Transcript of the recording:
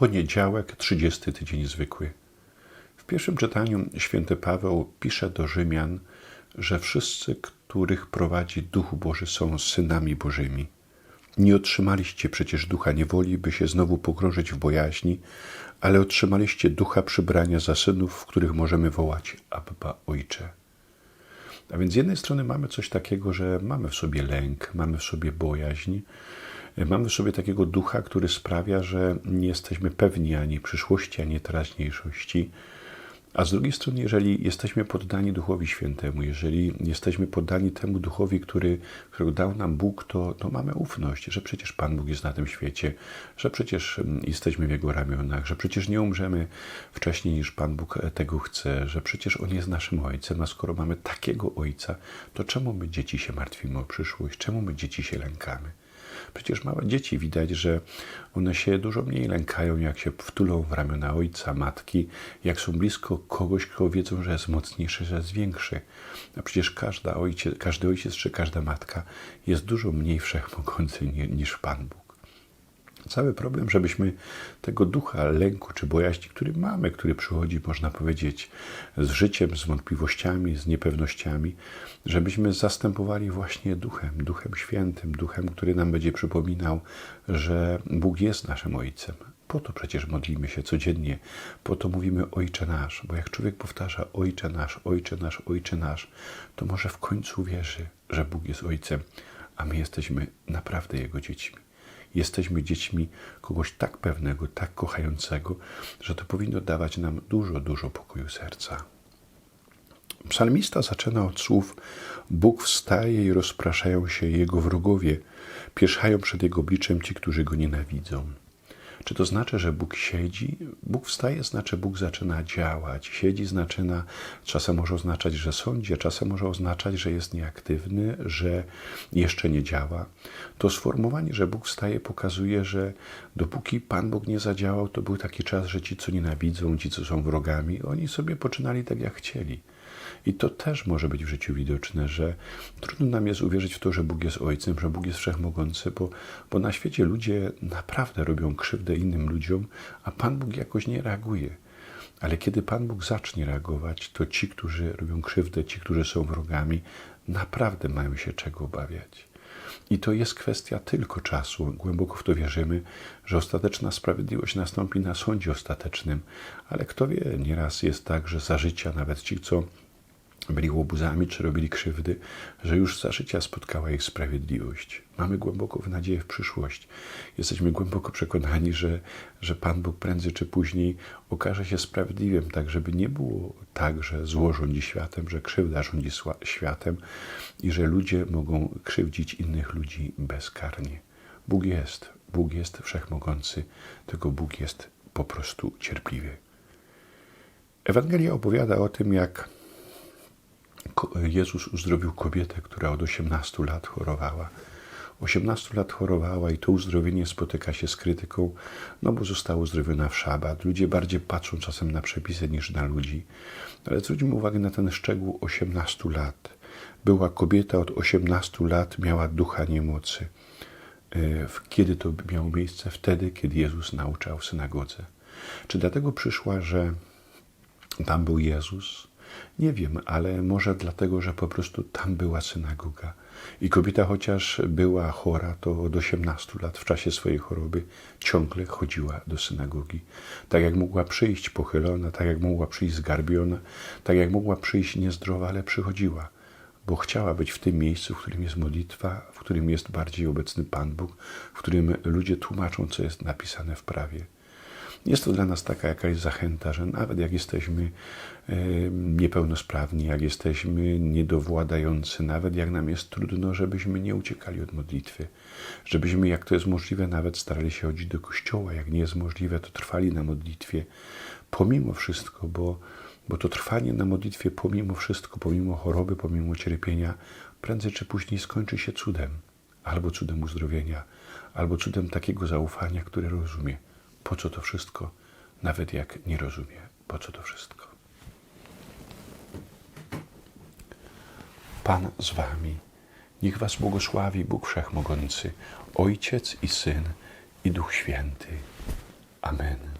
Poniedziałek, 30 tydzień zwykły. W pierwszym czytaniu święty Paweł pisze do Rzymian, że wszyscy, których prowadzi Duch Boży, są synami Bożymi. Nie otrzymaliście przecież ducha niewoli, by się znowu pogrążyć w bojaźni, ale otrzymaliście ducha przybrania za synów, w których możemy wołać Abba Ojcze. A więc z jednej strony mamy coś takiego, że mamy w sobie lęk, mamy w sobie bojaźń, mamy w sobie takiego ducha, który sprawia, że nie jesteśmy pewni ani przyszłości, ani teraźniejszości. A z drugiej strony, jeżeli jesteśmy poddani Duchowi Świętemu, jeżeli jesteśmy poddani temu Duchowi, który, którego dał nam Bóg, to, to mamy ufność, że przecież Pan Bóg jest na tym świecie, że przecież mm, jesteśmy w Jego ramionach, że przecież nie umrzemy wcześniej niż Pan Bóg tego chce, że przecież On jest naszym Ojcem, a skoro mamy takiego Ojca, to czemu my dzieci się martwimy o przyszłość, czemu my dzieci się lękamy? Przecież małe dzieci widać, że one się dużo mniej lękają, jak się wtulą w ramiona ojca, matki, jak są blisko kogoś, kto wiedzą, że jest mocniejszy, że jest większy. A przecież każda ojciec, każdy ojciec czy każda matka jest dużo mniej wszechmogący niż Pan Bóg. Cały problem, żebyśmy tego ducha lęku czy bojaźni, który mamy, który przychodzi, można powiedzieć, z życiem, z wątpliwościami, z niepewnościami, żebyśmy zastępowali właśnie duchem, duchem świętym, duchem, który nam będzie przypominał, że Bóg jest naszym Ojcem. Po to przecież modlimy się codziennie, po to mówimy Ojcze nasz, bo jak człowiek powtarza Ojcze nasz, Ojcze nasz, Ojcze nasz, to może w końcu wierzy, że Bóg jest Ojcem, a my jesteśmy naprawdę Jego dziećmi jesteśmy dziećmi kogoś tak pewnego, tak kochającego, że to powinno dawać nam dużo, dużo pokoju serca. Psalmista zaczyna od słów: Bóg wstaje i rozpraszają się jego wrogowie, pierzchają przed jego obliczem ci, którzy go nienawidzą. Czy to znaczy, że Bóg siedzi? Bóg wstaje, znaczy Bóg zaczyna działać. Siedzi znaczy, czasem może oznaczać, że sądzi, czasem może oznaczać, że jest nieaktywny, że jeszcze nie działa. To sformułowanie, że Bóg wstaje, pokazuje, że dopóki Pan Bóg nie zadziałał, to był taki czas, że ci, co nienawidzą, ci, co są wrogami, oni sobie poczynali tak, jak chcieli. I to też może być w życiu widoczne, że trudno nam jest uwierzyć w to, że Bóg jest Ojcem, że Bóg jest wszechmogący, bo, bo na świecie ludzie naprawdę robią krzywdę innym ludziom, a Pan Bóg jakoś nie reaguje. Ale kiedy Pan Bóg zacznie reagować, to ci, którzy robią krzywdę, ci, którzy są wrogami, naprawdę mają się czego obawiać. I to jest kwestia tylko czasu. Głęboko w to wierzymy, że ostateczna sprawiedliwość nastąpi na sądzie ostatecznym. Ale kto wie, nieraz jest tak, że za życia nawet ci, co byli łobuzami czy robili krzywdy, że już za życia spotkała ich sprawiedliwość. Mamy głęboko nadzieję w przyszłość. Jesteśmy głęboko przekonani, że, że Pan Bóg prędzej czy później okaże się sprawiedliwym, tak żeby nie było tak, że zło rządzi światem, że krzywda rządzi światem i że ludzie mogą krzywdzić innych ludzi bezkarnie. Bóg jest, Bóg jest wszechmogący, tylko Bóg jest po prostu cierpliwy. Ewangelia opowiada o tym, jak Jezus uzdrowił kobietę, która od 18 lat chorowała. 18 lat chorowała i to uzdrowienie spotyka się z krytyką, no bo została uzdrowiona w szabat. Ludzie bardziej patrzą czasem na przepisy niż na ludzi. Ale zwróćmy uwagę na ten szczegół 18 lat. Była kobieta od 18 lat, miała ducha niemocy. E, kiedy to miało miejsce? Wtedy, kiedy Jezus nauczał w synagodze. Czy dlatego przyszła, że tam był Jezus? Nie wiem, ale może dlatego, że po prostu tam była synagoga. I kobieta, chociaż była chora, to od 18 lat w czasie swojej choroby ciągle chodziła do synagogi. Tak jak mogła przyjść pochylona, tak jak mogła przyjść zgarbiona, tak jak mogła przyjść niezdrowa, ale przychodziła, bo chciała być w tym miejscu, w którym jest modlitwa, w którym jest bardziej obecny Pan Bóg, w którym ludzie tłumaczą, co jest napisane w prawie. Jest to dla nas taka jakaś zachęta, że nawet jak jesteśmy e, niepełnosprawni, jak jesteśmy niedowładający, nawet jak nam jest trudno, żebyśmy nie uciekali od modlitwy, żebyśmy, jak to jest możliwe, nawet starali się chodzić do kościoła, jak nie jest możliwe, to trwali na modlitwie, pomimo wszystko, bo, bo to trwanie na modlitwie, pomimo wszystko, pomimo choroby, pomimo cierpienia, prędzej czy później skończy się cudem, albo cudem uzdrowienia, albo cudem takiego zaufania, które rozumie po co to wszystko, nawet jak nie rozumie, po co to wszystko. Pan z wami. Niech was błogosławi Bóg Wszechmogący, Ojciec i Syn i Duch Święty. Amen.